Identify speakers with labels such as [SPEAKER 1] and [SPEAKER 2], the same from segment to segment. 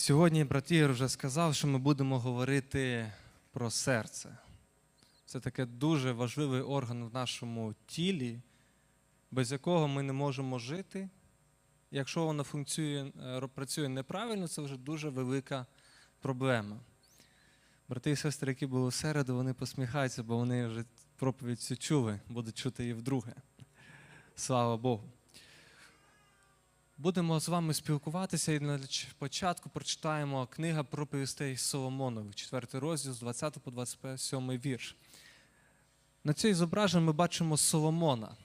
[SPEAKER 1] Сьогодні братір вже сказав, що ми будемо говорити про серце. Це таке дуже важливий орган в нашому тілі, без якого ми не можемо жити. Якщо воно функціює, е, працює неправильно, це вже дуже велика проблема. Брати і сестри, які були в середу, вони посміхаються, бо вони вже проповідь цю чули, будуть чути її вдруге. Слава Богу. Будемо з вами спілкуватися і на початку прочитаємо книга проповістей Соломонових, 4 розділ з 20 по 27 вірш. На цій зображенні ми бачимо Соломона.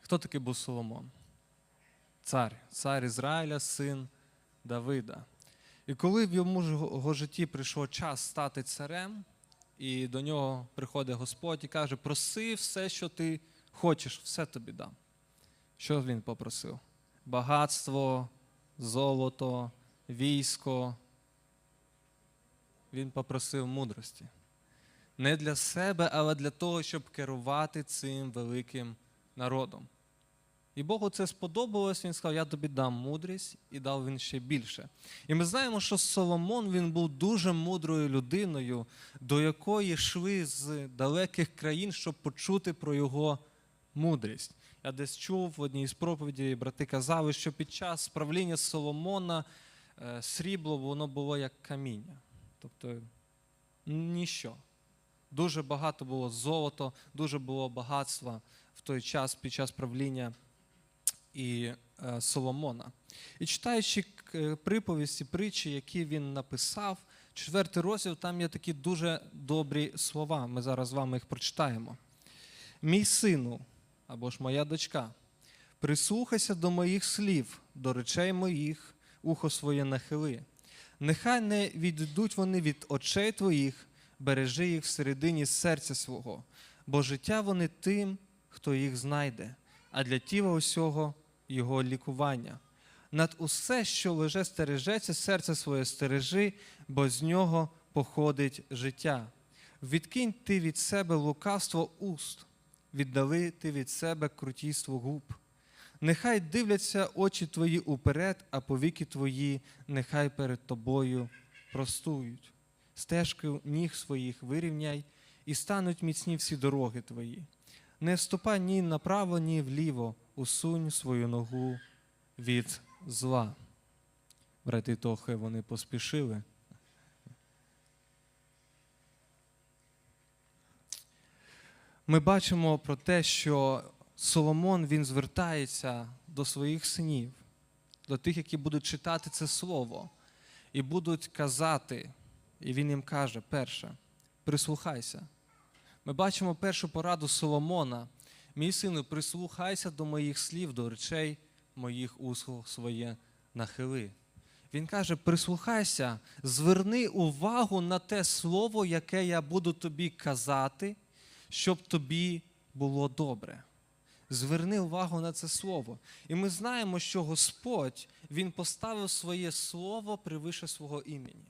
[SPEAKER 1] Хто такий був Соломон? Цар, цар Ізраїля, син Давида. І коли в йому житті прийшов час стати царем, і до нього приходить Господь і каже: проси все, що ти хочеш, все тобі дам. Що він попросив? Багатство, золото, військо. Він попросив мудрості. Не для себе, але для того, щоб керувати цим великим народом. І Богу це сподобалось, він сказав, я тобі дам мудрість, і дав він ще більше. І ми знаємо, що Соломон він був дуже мудрою людиною, до якої йшли з далеких країн, щоб почути про його мудрість. Я десь чув в одній з проповідей, брати казали, що під час правління Соломона е, срібло воно було як каміння. Тобто ніщо. Дуже багато було золото, дуже було багатства в той час під час правління і е, Соломона. І читаючи приповісті, притчі, які він написав, четвертий розділ, там є такі дуже добрі слова. Ми зараз з вами їх прочитаємо. Мій сину, або ж моя дочка, прислухайся до моїх слів, до речей моїх, ухо своє нахили. Нехай не відійдуть вони від очей твоїх, бережи їх всередині серця свого, бо життя вони тим, хто їх знайде, а для тіла усього його лікування. Над усе, що леже стережеться, серце своє стережи, бо з нього походить життя. Відкинь ти від себе лукавство уст, віддали ти від себе крутійство губ. Нехай дивляться очі твої уперед, а повіки твої нехай перед тобою простують. Стежки ніг своїх вирівняй, і стануть міцні всі дороги твої. Не вступай ні направо, ні вліво, усунь свою ногу від зла. Брати Тохи, вони поспішили. Ми бачимо про те, що Соломон він звертається до своїх синів, до тих, які будуть читати це слово, і будуть казати, і він їм каже: перше, прислухайся. Ми бачимо першу пораду Соломона. Мій сину, прислухайся до моїх слів, до речей моїх услуг своє нахили. Він каже: прислухайся, зверни увагу на те слово, яке я буду тобі казати, щоб тобі було добре. Зверни увагу на це слово. І ми знаємо, що Господь Він поставив своє слово превише свого імені.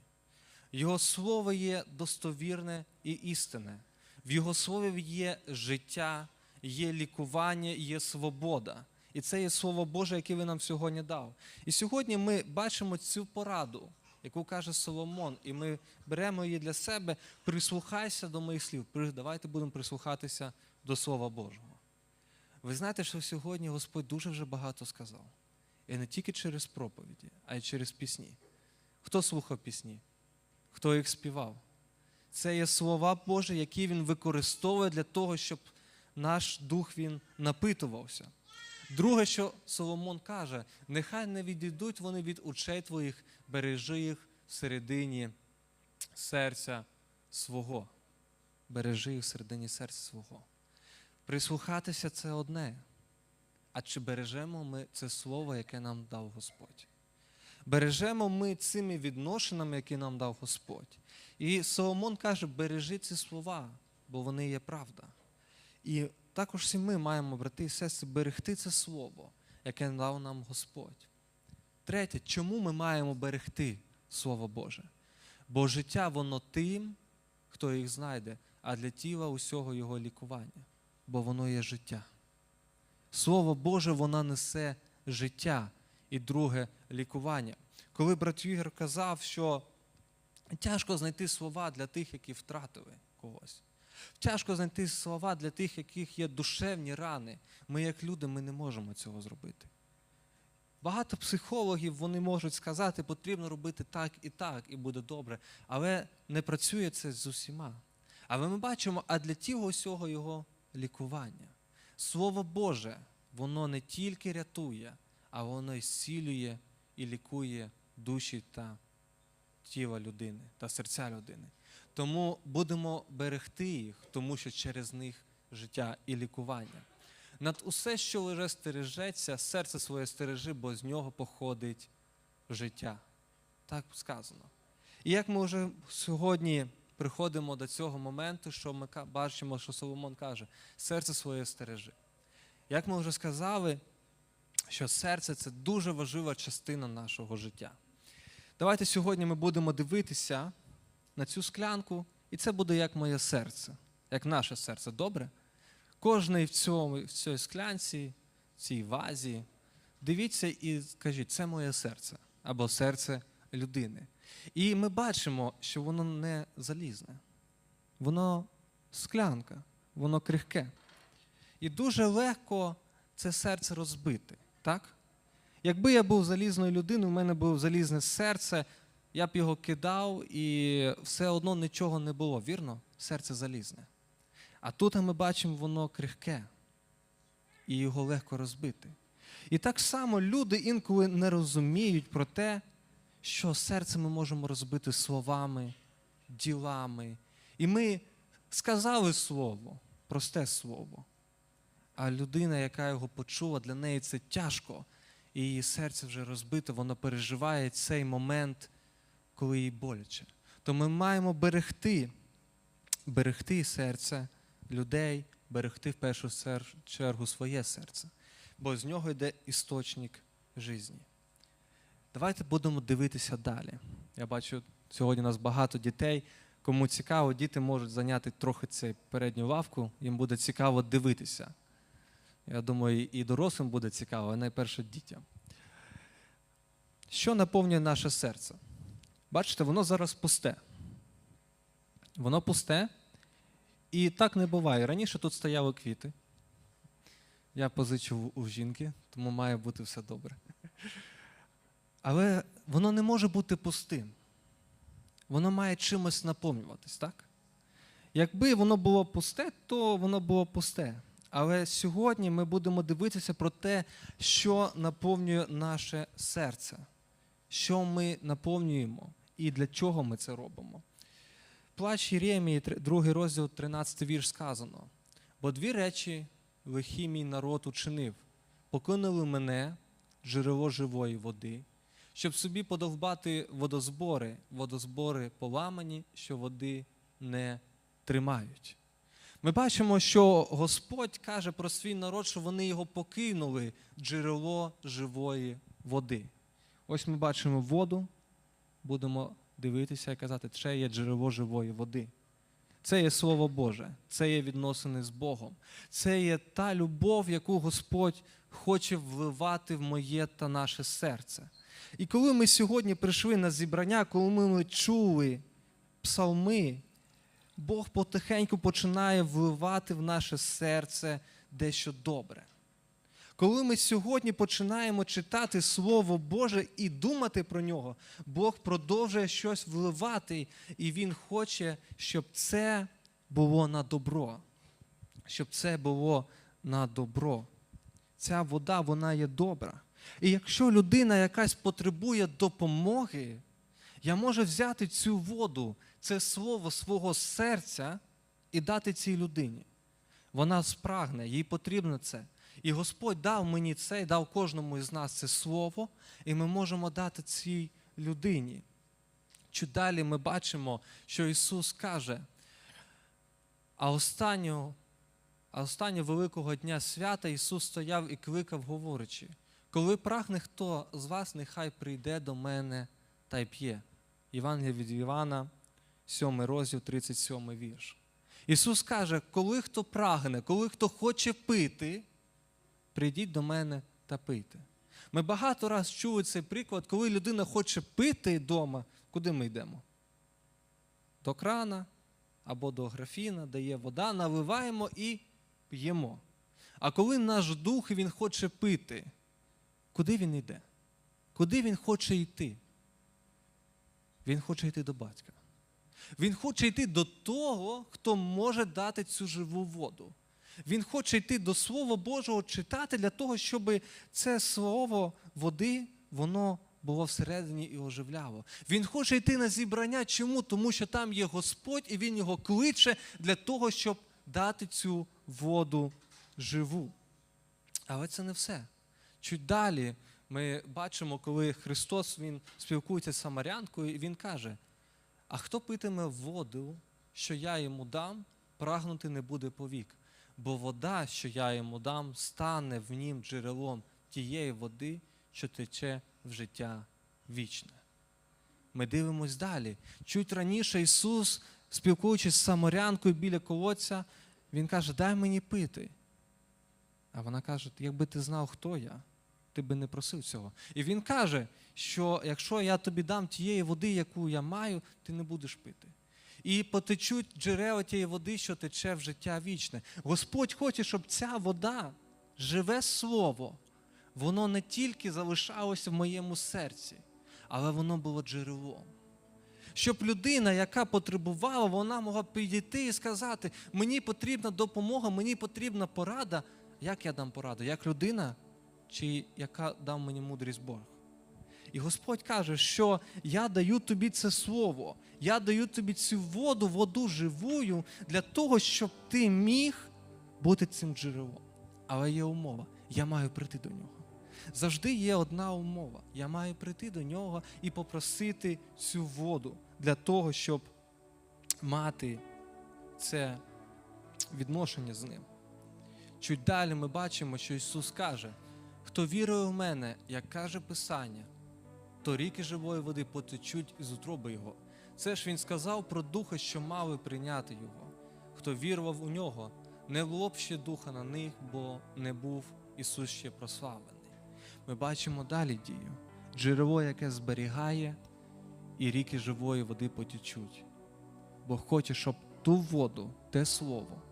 [SPEAKER 1] Його слово є достовірне і істинне. В Його слові є життя, є лікування, є свобода. І це є Слово Боже, яке він нам сьогодні дав. І сьогодні ми бачимо цю пораду, яку каже Соломон, і ми беремо її для себе. Прислухайся до моїх слів. Давайте будемо прислухатися до Слова Божого. Ви знаєте, що сьогодні Господь дуже вже багато сказав. І не тільки через проповіді, а й через пісні. Хто слухав пісні? Хто їх співав? Це є слова Божі, які він використовує для того, щоб наш дух він напитувався. Друге, що Соломон каже: нехай не відійдуть вони від очей твоїх, бережи їх всередині серця свого. Бережи їх всередині серця свого. Прислухатися це одне. А чи бережемо ми це слово, яке нам дав Господь? Бережемо ми цими відношеннями, які нам дав Господь. І Соломон каже: бережи ці слова, бо вони є правда. І також всі ми маємо, брати і сестри, берегти це слово, яке дав нам Господь. Третє, чому ми маємо берегти Слово Боже? Бо життя воно тим, хто їх знайде, а для тіла усього його лікування, бо воно є життя. Слово Боже, воно несе життя. і друге лікування. Коли брат Ігор казав, що тяжко знайти слова для тих, які втратили когось. Тяжко знайти слова для тих, яких є душевні рани. Ми, як люди, ми не можемо цього зробити. Багато психологів вони можуть сказати, потрібно робити так і так, і буде добре. Але не працює це з усіма. Але ми бачимо, а для тіла усього його лікування. Слово Боже, воно не тільки рятує, а воно і зцілює і лікує душі та тіла людини та серця людини. Тому будемо берегти їх, тому що через них життя і лікування. Над усе, що лише стережеться, серце своє стережи, бо з нього походить життя. Так сказано. І як ми вже сьогодні приходимо до цього моменту, що ми бачимо, що Соломон каже, серце своє стережи. Як ми вже сказали, що серце це дуже важлива частина нашого життя. Давайте сьогодні ми будемо дивитися на цю склянку, і це буде як моє серце, як наше серце. Добре? Кожний в, цьому, в цій склянці, в цій вазі, дивіться і скажіть, це моє серце або серце людини. І ми бачимо, що воно не залізне, воно склянка, воно крихке. І дуже легко це серце розбити. Так? Якби я був залізною людиною, в мене було залізне серце, я б його кидав і все одно нічого не було, вірно? Серце залізне. А тут ми бачимо, воно крихке, і його легко розбити. І так само люди інколи не розуміють про те, що серце ми можемо розбити словами, ділами. І ми сказали слово, просте слово. А людина, яка його почула, для неї це тяжко, і її серце вже розбите, воно переживає цей момент, коли їй боляче. То ми маємо берегти, берегти серце людей, берегти в першу чергу своє серце, бо з нього йде істочник житті. Давайте будемо дивитися далі. Я бачу, сьогодні у нас багато дітей. Кому цікаво, діти можуть зайняти трохи цю передню лавку, їм буде цікаво дивитися. Я думаю, і дорослим буде цікаво, а найперше дітям. Що наповнює наше серце? Бачите, воно зараз пусте. Воно пусте, і так не буває. Раніше тут стояли квіти. Я позичив у жінки, тому має бути все добре. Але воно не може бути пустим. Воно має чимось наповнюватись, так? Якби воно було пусте, то воно було пусте. Але сьогодні ми будемо дивитися про те, що наповнює наше серце, що ми наповнюємо і для чого ми це робимо. Плач Єремії, тр- другий розділ, 13 вірш сказано. Бо дві речі лихий мій народ учинив: покинули мене, джерело живої води, щоб собі подовбати водозбори, водозбори поламані, що води не тримають. Ми бачимо, що Господь каже про свій народ, що вони його покинули джерело живої води. Ось ми бачимо воду, будемо дивитися і казати, це є джерело живої води. Це є Слово Боже, це є відносини з Богом. Це є та любов, яку Господь хоче вливати в моє та наше серце. І коли ми сьогодні прийшли на зібрання, коли ми чули псалми, Бог потихеньку починає вливати в наше серце дещо добре. Коли ми сьогодні починаємо читати Слово Боже і думати про нього, Бог продовжує щось вливати, і Він хоче, щоб це було на добро. Щоб це було на добро. Ця вода, вона є добра. І якщо людина якась потребує допомоги, я можу взяти цю воду, це слово свого серця і дати цій людині. Вона спрагне, їй потрібно це. І Господь дав мені це і дав кожному із нас це слово, і ми можемо дати цій людині. Чи далі ми бачимо, що Ісус каже, а останнього, а останнього великого дня свята Ісус стояв і кликав, говорячи, коли прагне хто з вас, нехай прийде до мене та й п'є. Євангелія від Івана, 7 розділ, 37 вірш. Ісус каже, коли хто прагне, коли хто хоче пити, прийдіть до мене та пийте. Ми багато раз чули цей приклад, коли людина хоче пити вдома, куди ми йдемо? До крана або до графіна, де є вода, наливаємо і п'ємо. А коли наш дух він хоче пити, куди він йде? Куди він хоче йти? Він хоче йти до батька. Він хоче йти до того, хто може дати цю живу воду. Він хоче йти до Слова Божого читати для того, щоб це слово води, воно було всередині і оживляло. Він хоче йти на зібрання. Чому? Тому що там є Господь, і Він його кличе для того, щоб дати цю воду живу. Але це не все. Чуть далі ми бачимо, коли Христос Він спілкується з Самарянкою, і Він каже: а хто питиме воду, що я йому дам, прагнути не буде повік, бо вода, що я йому дам, стане в нім джерелом тієї води, що тече в життя вічне. Ми дивимось далі. Чуть раніше Ісус, спілкуючись з самарянкою біля колодця, Він каже: Дай мені пити. А вона каже: якби ти знав, хто я, ти би не просив цього. І він каже, що якщо я тобі дам тієї води, яку я маю, ти не будеш пити. І потечуть джерела тієї води, що тече в життя вічне. Господь хоче, щоб ця вода, живе слово, воно не тільки залишалося в моєму серці, але воно було джерелом. Щоб людина, яка потребувала, вона могла підійти і сказати: мені потрібна допомога, мені потрібна порада. Як я дам пораду? Як людина, чи яка дав мені мудрість Бог? І Господь каже, що я даю тобі це слово, я даю тобі цю воду, воду живую, для того, щоб ти міг бути цим джерелом. Але є умова, я маю прийти до нього. Завжди є одна умова. Я маю прийти до нього і попросити цю воду для того, щоб мати це відношення з ним. Чуть далі ми бачимо, що Ісус каже: хто вірує в мене, як каже Писання, то ріки живої води потечуть із утроби Його. Це ж Він сказав про духа, що мали прийняти Його. Хто вірував у нього, не було духа на них, бо не був Ісус ще прославлений. Ми бачимо далі дію. Джерело, яке зберігає, і ріки живої води потічуть. Бог хоче, щоб ту воду, те слово,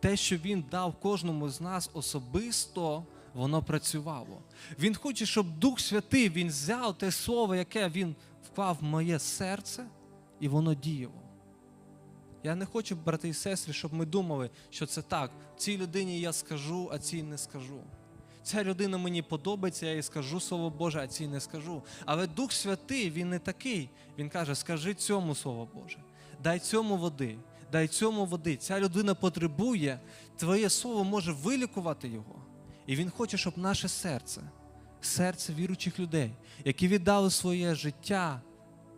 [SPEAKER 1] те, що Він дав кожному з нас особисто, воно працювало. Він хоче, щоб Дух Святий Він взяв те слово, яке Він вклав в моє серце, і воно діяло. Я не хочу, брати і сестри, щоб ми думали, що це так. Цій людині я скажу, а цій не скажу. Ця людина мені подобається, я їй скажу Слово Боже, а цій не скажу. Але Дух Святий, він не такий. Він каже: скажи цьому Слово Боже, дай цьому води, дай цьому води. Ця людина потребує, твоє слово може вилікувати його. І він хоче, щоб наше серце, серце віруючих людей, які віддали своє життя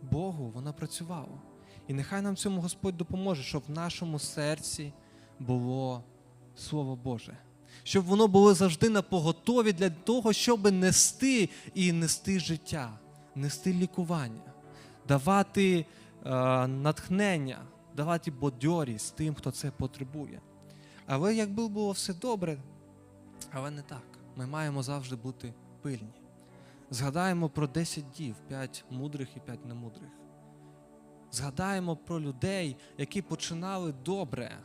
[SPEAKER 1] Богу, воно працювало. І нехай нам цьому Господь допоможе, щоб в нашому серці було Слово Боже. Щоб воно було завжди на поготові для того, щоб нести і нести життя, нести лікування, давати е, натхнення, давати бодьорість тим, хто це потребує. Але якби було все добре, але не так. Ми маємо завжди бути пильні. Згадаємо про 10 дів, 5 мудрих і 5 немудрих. Згадаємо про людей, які починали добре,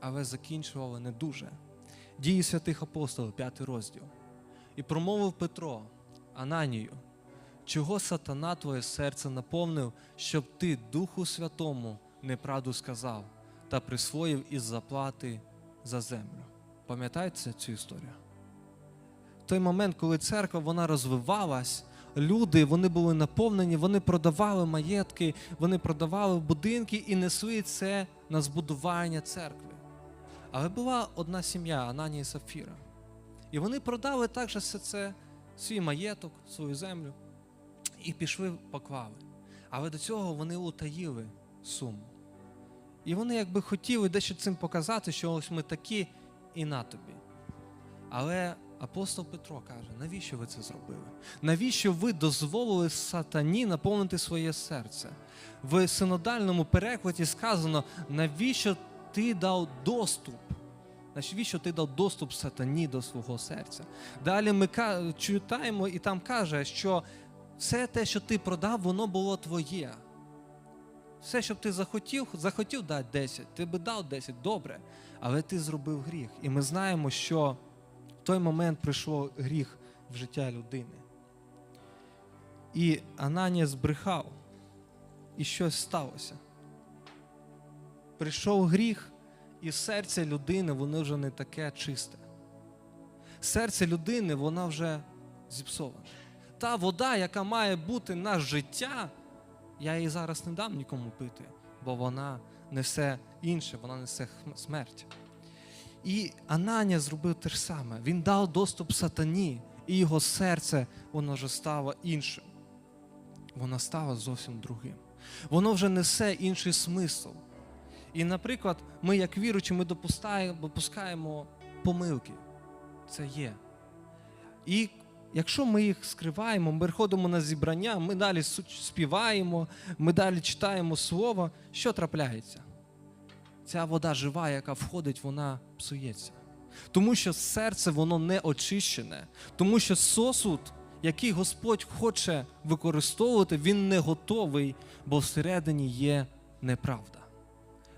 [SPEAKER 1] але закінчували не дуже. Дії святих апостолів, 5 розділ. І промовив Петро, Ананію, чого сатана твоє серце наповнив, щоб ти Духу Святому неправду сказав та присвоїв із заплати за землю. Пам'ятаєте цю історію? Той момент, коли церква вона розвивалась, люди вони були наповнені, вони продавали маєтки, вони продавали будинки і несли це на збудування церкви. Але була одна сім'я, Ананія і Сафіра. І вони продали також все це, свій маєток, свою землю, і пішли поклали. Але до цього вони утаїли суму. І вони якби хотіли дещо цим показати, що ось ми такі і на тобі. Але апостол Петро каже: навіщо ви це зробили? Навіщо ви дозволили сатані наповнити своє серце? В синодальному перекладі сказано, навіщо ти дав доступ Навіщо ти дав доступ сатані до свого серця? Далі ми читаємо і там каже, що все те, що ти продав, воно було твоє. Все, що б ти захотів, захотів дати 10, ти би дав 10, добре, але ти зробив гріх. І ми знаємо, що в той момент прийшов гріх в життя людини. І Ананія збрехав, і щось сталося. Прийшов гріх, і серце людини, воно вже не таке чисте. Серце людини, вона вже зіпсована. Та вода, яка має бути на життя, я її зараз не дам нікому пити, бо вона несе інше, вона несе смерть. І Ананія зробив те ж саме. Він дав доступ сатані, і його серце воно вже стало іншим. Воно стало зовсім другим. Воно вже несе інший смисл. І, наприклад, ми, як віручі, ми допускаємо помилки. Це є. І якщо ми їх скриваємо, ми приходимо на зібрання, ми далі співаємо, ми далі читаємо слово, що трапляється? Ця вода жива, яка входить, вона псується. Тому що серце воно не очищене, тому що сосуд, який Господь хоче використовувати, він не готовий, бо всередині є неправда.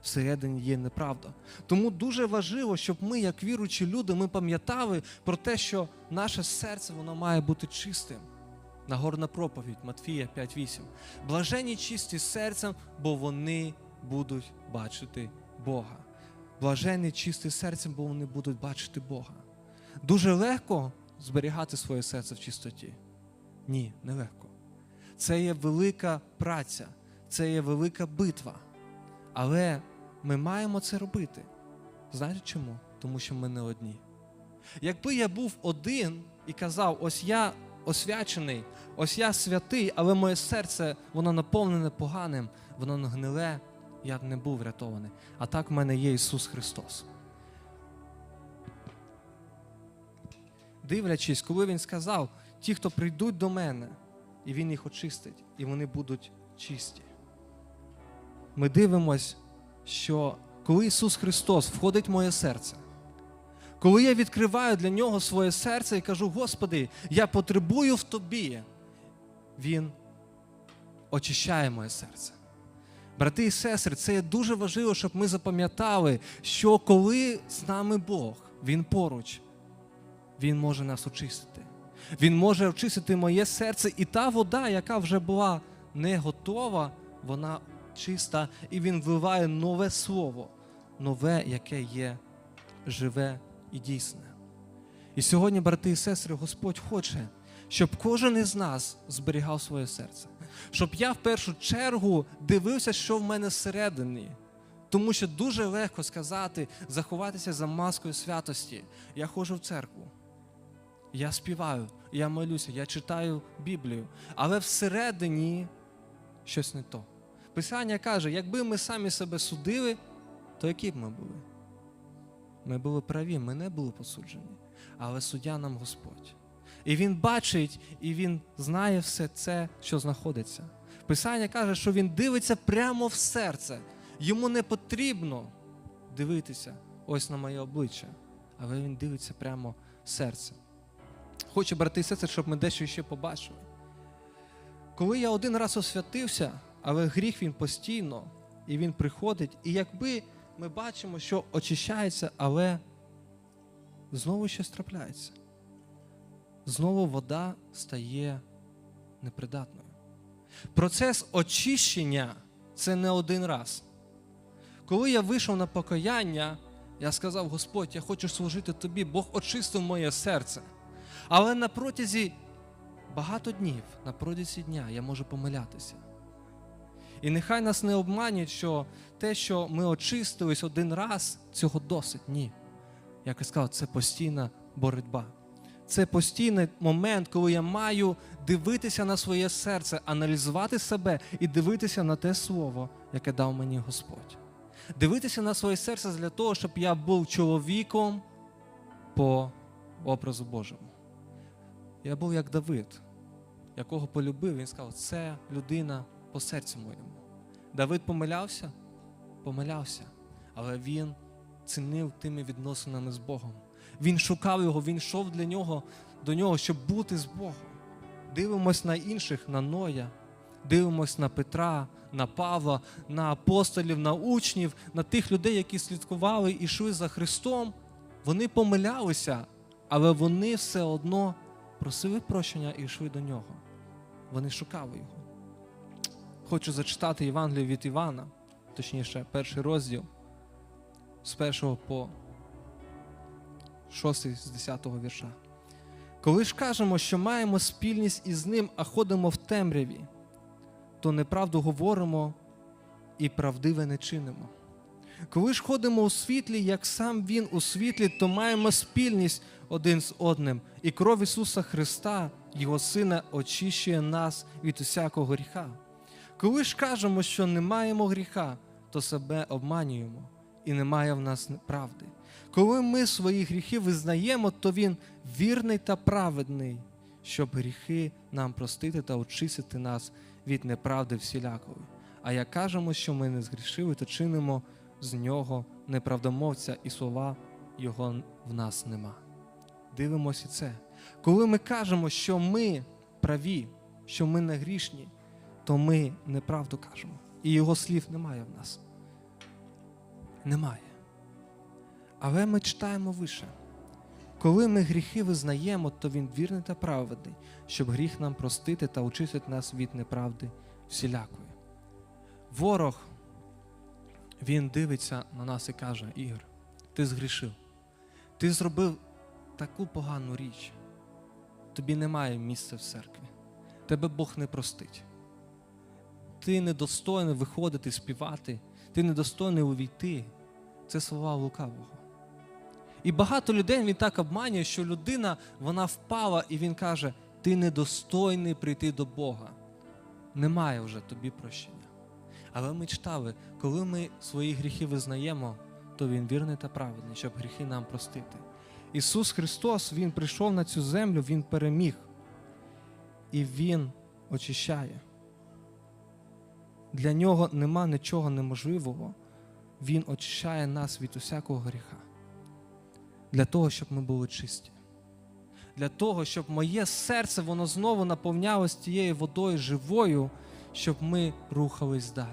[SPEAKER 1] Всередині є неправда. Тому дуже важливо, щоб ми, як віруючі люди, ми пам'ятали про те, що наше серце воно має бути чистим. Нагорна проповідь Матфія 5.8. Блажені чисті серцем, бо вони будуть бачити Бога. Блажені чисті серцем, бо вони будуть бачити Бога. Дуже легко зберігати своє серце в чистоті. Ні, не легко. Це є велика праця, це є велика битва. Але ми маємо це робити. Знаєте чому? Тому що ми не одні. Якби я був один і казав, ось я освячений, ось я святий, але моє серце воно наповнене поганим, воно гниле, я б не був врятований. А так в мене є Ісус Христос. Дивлячись, коли Він сказав, ті, хто прийдуть до мене, і Він їх очистить, і вони будуть чисті. Ми дивимось, що коли Ісус Христос входить в моє серце, коли я відкриваю для Нього своє серце і кажу, Господи, я потребую в Тобі, Він очищає моє серце. Брати і сестри, це є дуже важливо, щоб ми запам'ятали, що коли з нами Бог, Він поруч, Він може нас очистити. Він може очистити моє серце, і та вода, яка вже була не готова, вона чиста, і Він вливає нове слово, нове, яке є живе і дійсне. І сьогодні, брати і сестри, Господь хоче, щоб кожен із нас зберігав своє серце, щоб я в першу чергу дивився, що в мене всередині. Тому що дуже легко сказати, заховатися за маскою святості. Я ходжу в церкву, я співаю, я молюся, я читаю Біблію, але всередині щось не то. Писання каже, якби ми самі себе судили, то які б ми були? Ми були праві, ми не були посуджені, але суддя нам Господь. І Він бачить, і Він знає все це, що знаходиться. Писання каже, що Він дивиться прямо в серце. Йому не потрібно дивитися ось на моє обличчя, але Він дивиться прямо в серце. Хочу, брати і сестри, щоб ми дещо ще побачили. Коли я один раз освятився, але гріх він постійно, і він приходить, і якби ми бачимо, що очищається, але знову щось трапляється. Знову вода стає непридатною. Процес очищення це не один раз. Коли я вийшов на покаяння, я сказав: Господь, я хочу служити тобі, Бог очистив моє серце. Але на протязі багато днів, на протязі дня я можу помилятися. І нехай нас не обманюють, що те, що ми очистились один раз, цього досить. Ні. Як я сказав, це постійна боротьба. Це постійний момент, коли я маю дивитися на своє серце, аналізувати себе і дивитися на те слово, яке дав мені Господь. Дивитися на своє серце для того, щоб я був чоловіком по образу Божому. Я був як Давид, якого полюбив, він сказав, це людина по серцю моєму. Давид помилявся? Помилявся, але він цінив тими відносинами з Богом. Він шукав його, він йшов для нього, до нього, щоб бути з Богом. Дивимось на інших, на Ноя, дивимось на Петра, на Павла, на апостолів, на учнів, на тих людей, які слідкували і йшли за Христом. Вони помилялися, але вони все одно просили прощення і йшли до нього. Вони шукали його. Хочу зачитати Євангелію від Івана, точніше, перший розділ з першого по шостий з десятого вірша. Коли ж кажемо, що маємо спільність із ним, а ходимо в темряві, то неправду говоримо і правдиве не чинимо. Коли ж ходимо у світлі, як сам Він у світлі, то маємо спільність один з одним, і кров Ісуса Христа, Його Сина, очищує нас від усякого гріха. Коли ж кажемо, що не маємо гріха, то себе обманюємо, і немає в нас правди. Коли ми свої гріхи визнаємо, то Він вірний та праведний, щоб гріхи нам простити та очистити нас від неправди всілякої. А як кажемо, що ми не згрішили, то чинимо з нього неправдомовця, і слова Його в нас нема. Дивимося це. Коли ми кажемо, що ми праві, що ми не грішні, то ми неправду кажемо. І його слів немає в нас. Немає. Але ми читаємо вище. Коли ми гріхи визнаємо, то він вірний та праведний, щоб гріх нам простити та очистити нас від неправди всілякої. Ворог, він дивиться на нас і каже: Ігор, ти згрішив, ти зробив таку погану річ. Тобі немає місця в церкві. Тебе Бог не простить. Ти недостойний виходити, співати, ти недостойний увійти. Це слова лукавого. І багато людей він так обманює, що людина вона впала, і він каже: ти недостойний прийти до Бога. Немає вже тобі прощення. Але ми читали, коли ми свої гріхи визнаємо, то Він вірний та праведний, щоб гріхи нам простити. Ісус Христос, Він прийшов на цю землю, Він переміг. І Він очищає. Для нього нема нічого неможливого. Він очищає нас від усякого гріха. Для того, щоб ми були чисті. Для того, щоб моє серце воно знову наповнялось тією водою живою, щоб ми рухались далі.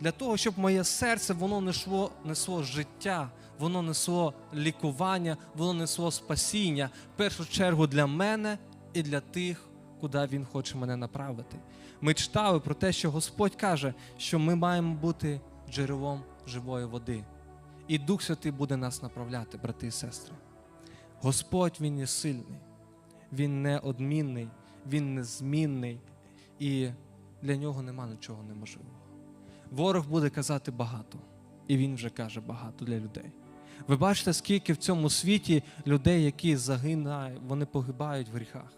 [SPEAKER 1] Для того, щоб моє серце воно несло, несло життя, воно несло лікування, воно несло спасіння, в першу чергу для мене і для тих, куди Він хоче мене направити. Ми читали про те, що Господь каже, що ми маємо бути джерелом живої води. І Дух Святий буде нас направляти, брати і сестри. Господь Він є сильний, Він неодмінний, Він незмінний, і для нього нема нічого неможливого. Ворог буде казати багато, і він вже каже багато для людей. Ви бачите, скільки в цьому світі людей, які загинають, вони погибають в гріхах.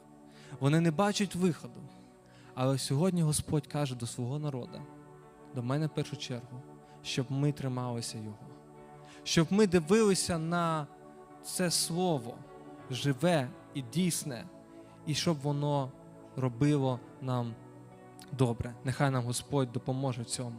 [SPEAKER 1] Вони не бачать виходу. Але сьогодні Господь каже до свого народу, до мене в першу чергу, щоб ми трималися Його, щоб ми дивилися на це слово живе і дійсне, і щоб воно робило нам добре. Нехай нам Господь допоможе в цьому.